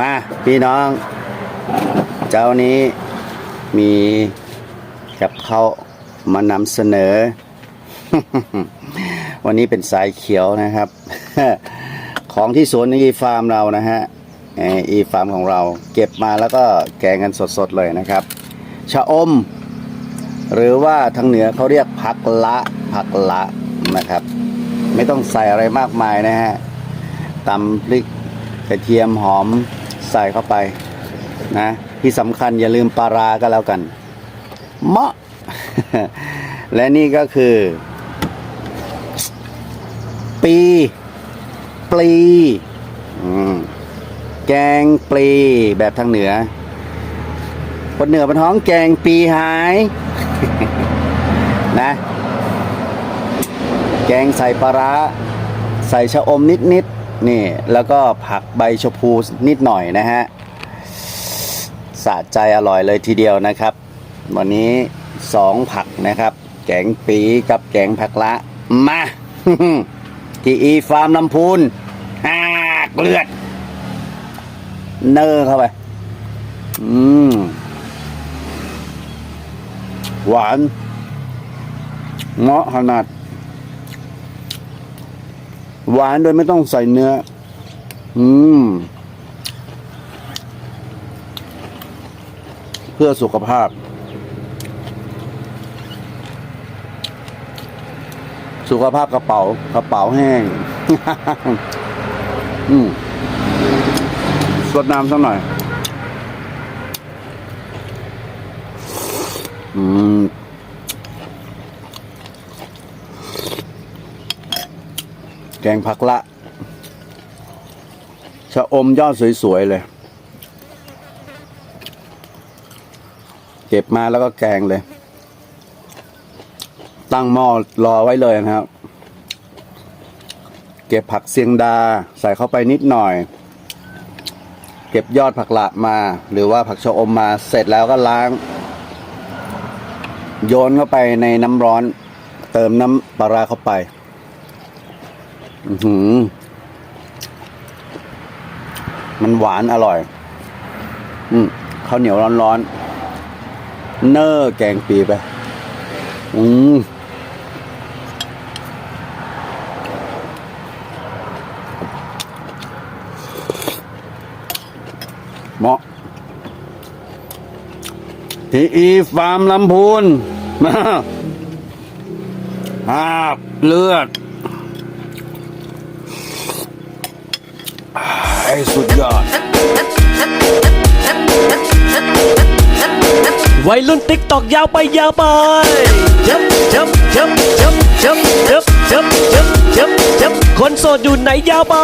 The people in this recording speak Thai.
มาพี่น้อง เจ้านี้มีกับเขามานำเสนอ วันนี้เป็นสายเขียวนะครับ ของที่สวนอีฟาร์มเรานะฮะอีฟาร์มของเราเก็บมาแล้วก็แกงกันสดๆเลยนะครับ ชะอม หรือว่าทางเหนือเขาเรียกผักละผักละนะครับ ไม่ต้องใส่อะไรมากมายนะฮะตำพริกกระเทียมหอม ใส่เข้าไปนะที่สำคัญอย่าลืมปลาราก็แล้วกันเมาะและนี่ก็คือ ปีปลีแกงปลีแบบทางเหนือ คนเหนือเป็นท้องแกงปีหาย นะ แกงใส่ปลาร้า ใส่ชะอมนิดๆ นี่แล้วก็ผักใบชะพูนิดหน่อยนะฮะสะใจอร่อยเลยทีเดียวนะครับ วันนี้สองผักนะครับ แกงปีกับแกงผักละมาที่อีฟาร์มลำพูนหากเลือด เนอเข้าไป อืม หวานเงาะขนาด หวานโดยไม่ต้องใส่เนื้อ อืม เพื่อสุขภาพ สุขภาพกระเป๋ากระเป๋าแห้ง อืมสดน้ำสักหน่อย อืม กงผักละชะอมยอดสวยๆเลย เก็บมาแล้วก็แกงเลย ตั้งหม้อรอไว้เลยนะครับ เก็บผักเสียงดาใส่เข้าไปนิดหน่อย เก็บยอดผักละมา หรือว่าผักชะอมมาเสร็จแล้วก็ล้าง โยนเข้าไปในน้ำร้อน เติมน้ำปลาร้าเข้าไป มันหวานอร่อย อืมข้าวเหนียวร้อนๆ เนอร์แกงปีไป อืมเหมาะที่อีฟาร์มลำพูนมาหาบเลือด ไอ้ สุดยอด วัยรุ่นติ๊กตอกยาวไปยาวไปจับจับจับจับจับจับจับจับจับคนโสดอยู่ไหนยาวไป